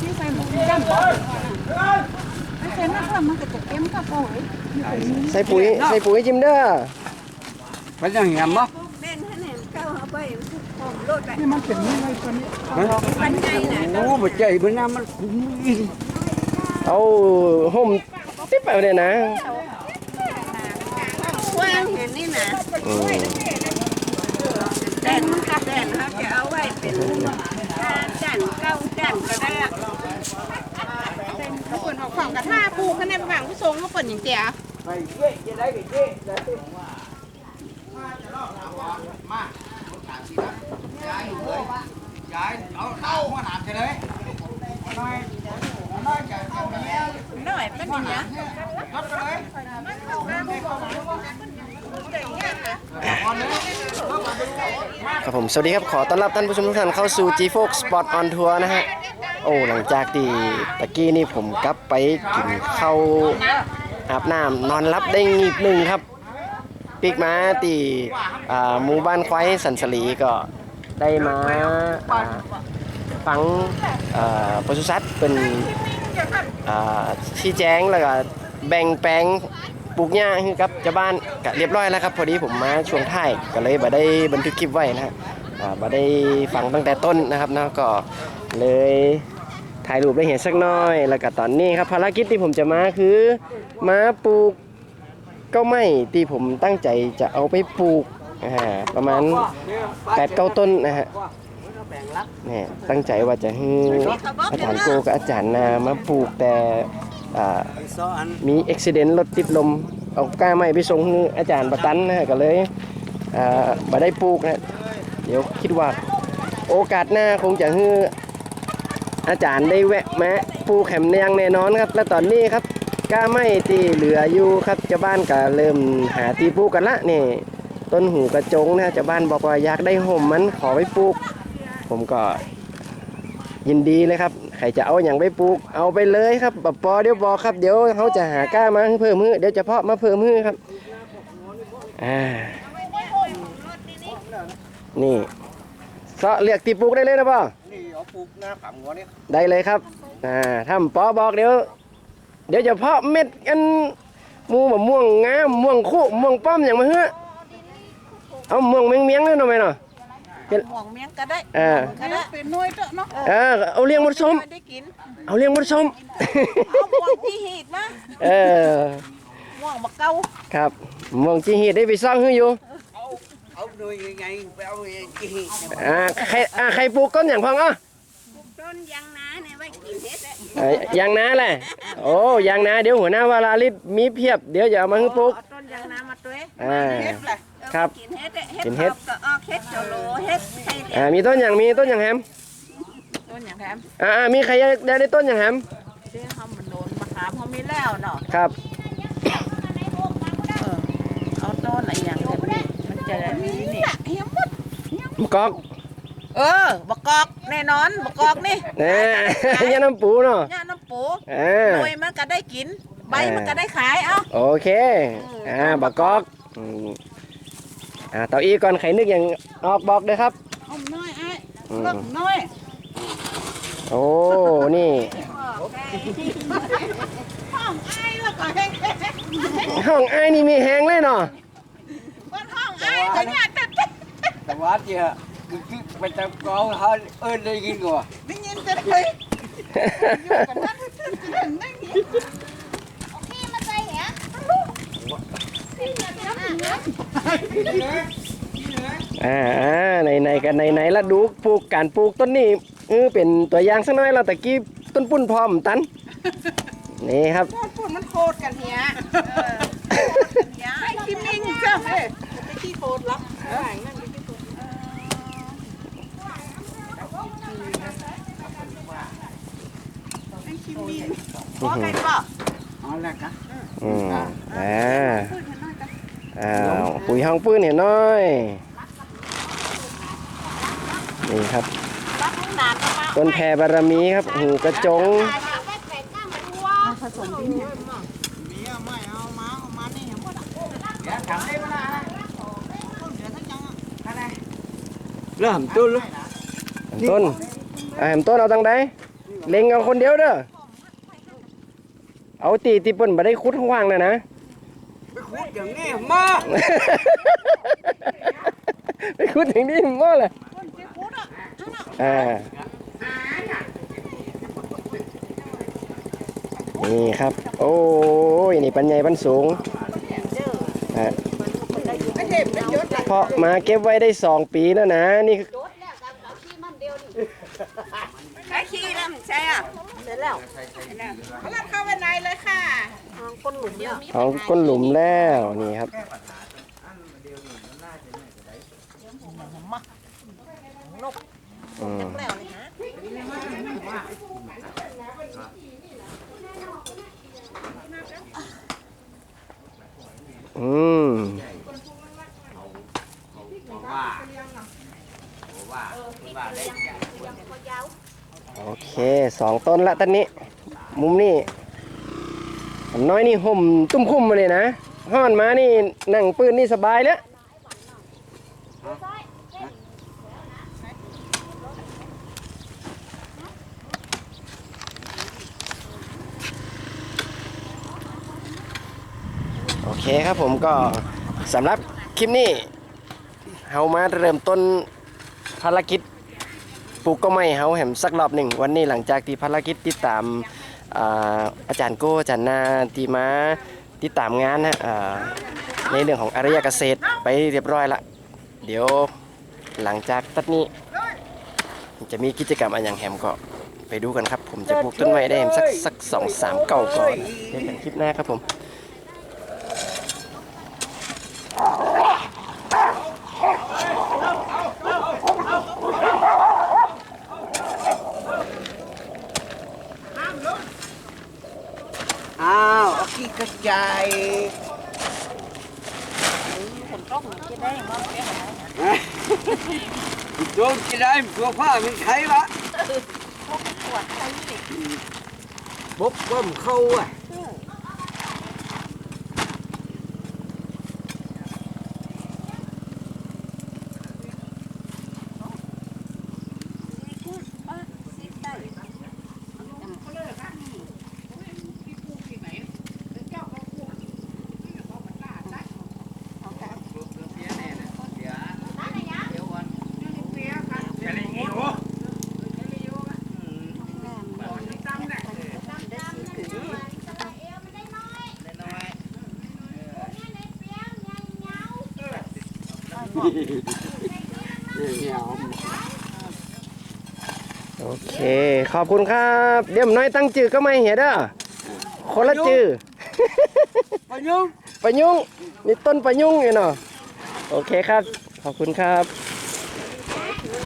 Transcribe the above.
ที่ใส่หมูจ้ำบ่ไม่ใช่นักว่ามันก็จะเต็มกระเป๋าเลยใส่ปุ๋ยใส่ปุ๋ยจิมเด้อมันยังแหมบ่แม่นท่านแหนมเก้าเอาไปหอมโลดไปนี่มันเป็นนี่ไรตัวนี้ปันใจน่ะโอ้บ่ใจมันน่ะมันเอาห่มติ๊บไปเลยนะกว้างเห็นนี่นะอืมแต่นแต่นเขาจะเอาไว้เป็น จันเก้าจันก็ได้อะเปิดออกฝั่งกระท่าปูข้างในบางผู้ทรงเขาเปิดอย่างเตี้ยไปเย้จะได้ก็เย้ยายเอาเข้าหัวหนามไปเลยน้อยน้อยจะเอาเนี้ยหน่อยเป็นอย่างนี้รถไปเลยก่อนเลย ครับผม สวัสดีครับ ขอต้อนรับท่านผู้ชมทุกท่านเข้าสู่ G Fox Spot on Tour นะฮะ โอ้ หลังจากที่ตะกี้นี่ผมกลับไปกินข้าวอาบน้ำนอนรับได้งีบหนึ่งครับ ปิกมาตีหมู่บ้านควายสันสลีก็ได้มาฟังปศุสัตว์เป็นชี้แจงแล้วก็แบ่งแปลง ปลูกหญ้าให้กับชาวบ้านก็เรียบร้อยแล้วครับ พอดีผมมาช่วงท้ายก็เลยบ่ได้บันทึกคลิปไว้นะฮะอ่าบ่ได้ฟังตั้งแต่ต้นนะครับนะก็เลยถ่ายรูปได้เห็นสักน้อย แล้วก็ตอนนี้ครับภารกิจที่ผมจะมาคือมาปลูกก็ไม่ที่ผมตั้งใจจะเอาไปปลูกประมาณแปดเก้าต้นนะฮะเนี่ยตั้งใจว่าจะให้อาจารย์โกกับอาจารย์นามาปลูกแต่ มีอุบิเหตุรถติดลมเอาก้าไม้ไปส่งอาจารย์ประตันนะก็เลยมาได้ปลูกนะเดี๋ยวคิดว่าโอกาสหน้าคงจะให้อาจารย์ได้แวะมาปลูกแหมแนงแน่นอนครับ และตอนนี้ครับก้าไม้ที่เหลืออยู่ครับเจ้าบ้านก็เริ่มหาที่ปลูกกันละนี่ต้นหูกระจงนะเจ้าบ้านบอกว่าอยากได้ห่มมันขอไปปลูก ผมก็ยินดีเลยครับ ใครจะเอาอย่างไปปลูกเอาไปเลยครับบปอเดี๋ยวบอกครับเดี๋ยวเขาจะหาก้ามาให้เพิ่มมือเดี๋ยวจะเพาะมาเพิ่มมือครับอ่านี่เสาะเลือกที่ปลูกได้เลยนะป่อนี่เอาปลูกหน้าฝั่งหัวนี่ได้เลยครับอ่าถ้าปอบอกเดี๋ยว เดี๋ยวจะเพาะเม็ดกันหมูมะม่วงงามม่วงคู่ม่วงป้อมอย่างมาเฮ้อเอาม่วงเมียงเมียงๆเลยหน่อยไหม เนาะหม่วงเมียงก็ได้อ่าก็ได้เป็นน้อยเตอะเนาะเออเอาเลี้ยงมดส้มไม่ได้กินเอาเลี้ยงมดส้มเอาหม่วงที่หีดมาเออหม่วงมะเก้าครับม่วงจีฮีดได้ไปซ่องให้อยู่เอาเอาหน่วยไงไปเอาไอ้กี่อ่าใครอ่าใครปลูกก้นอย่างพังอะต้นยางนาเนี่ยไว้กินเฮ็ดอะเอ้ยยางนาแหละโอ้ยางนาเดี๋ยวหัวหน้าวาลาลิศมีเพียบเดี๋ยวจะเอามาให้ปลูกเอาต้นยางนามาตัวเองอ่าเฮ็ดแหละ ครับ กินเฮ็ดอะเฮ็ดกินเฮ็ดออกก็ออกเฮ็ดโจโลเฮ็ดให้เด็อ่ามีต้นอย่างมีต้นอย่างแฮมต้นอย่างแถมอ่าอ่ามีใครอยากได้ต้นอย่างแฮมเจ้าเขามันโดนมะขามเขามีแล้วเนาะครับ เออเอาต้นอะไรอย่างแบบนี้มันจะมีนี่มะกอกเออบักกอกแน่นอนบักกอกนี่แหน่ยาน้ำปูเนาะย่าน้ำปูอ่า หน่วยมันก็ได้กิน ใบมันก็ได้ขายเอ้า โอเค อ่า บักกอกอืม อ่าเต่าอีก่อนใครนึกอย่างออกบอกเลยครับอมน้อยไอ้อืเลิมกน้อยโอ้นี่ห้องไอ้แล้วก็แห้งห้องไอ้ายนี่มีแหงเลยเนาะบ้านห้องไอ้ก็ญาติแต่ว่าเจ้าคือไปตะกอเขาเอิ้นได้กินก่อนได้ยินแต่เลยอยู่กันนั่นจะเห็นได้ยิน อ่าอ่าในในกันในในละดูปลูกการปลูกต้นนี้เออเป็นตัวอย่างสักหน่อยเราตะกี้ต้นปุ้นพร้อมตันนี่ครับพูดมันโคตรกันเฮียย่าไอ้คิมมิงจ้ะเฮ้ยไปที่โคตรลับเออนั่นไปที่โคตรไอ้คิมมิงขอไก่ป่ะเอาละกะอืมอ่าอ้าว ปุ๋ยห้องปื้นเห็นน้อย นี่ครับ ต้นแพรบารมีครับ หูกระจงผสมดินเนี่มีอะไม่เนี่ยเริ่มต้นเลยต้นอ่าแหมต้นเอาตังใดเล็งเอาคนเดียวเด้อ เอาตีตีเปิ้นบ่ได้คุดข้างว่างนะนะ ขุดอย่างนี้มาไปคุดถึงนี่มั่วเลยอ่านี่ครับ โอ้ยนี่ปัญญาปันสูงอะเพาะมาเก็บไว้ได้สองปีแล้วนะนี่ไอ้ขี้แล้วมันใช่อะเส ร็จแล้วแล้วเข้าไปในเลยค่ะของก้นหลุมแล้วนี่ครับอืมอืมว่าว่าว่าได้ โอเคสองต้นละต้นนี้ มุมนี้น้อยนี่ห่มตุ้มคุ้มมาเลยนะห้อนมานี่นั่งปืนนี่สบายแล้วโอเคครับผมก็สำหรับคลิปนี้เฮามาเริ่มต้นภารกิจ ปลูกก็ไม่เฮาแหมสักรอบหนึ่งวันนี้หลังจากที่ภารกิจติดตามอาอาจารย์โก้อาจารย์นาทีมาติดตามงานนะในเรื่องของอารยเกษตรไปเรียบร้อยละเดี๋ยวหลังจากตัดนี้ จะมีกิจกรรมอะไรอย่างแฮมก็ไปดูกันครับ ผมจะปลูกต้นไม้ได้แฮมสักสักสองสามเก่าก่อนเจอกันคลิปหน้าครับผม อ้าวเอา ขี้กระจายผมต้องจะได้มาแก้หายโดนจะได้ตัวผ้าเป็นใครวะปวดไข้สิบกก้มเข้าอะ โอเค ขอบคุณครับ เดี๋ยวผมน้อยตั้งจือก็ไม่เหียเด้อคนละจือพยุงปะยุงนี่ต้นปะยุงอยู่เนาะโอเคครับ ขอบคุณครับ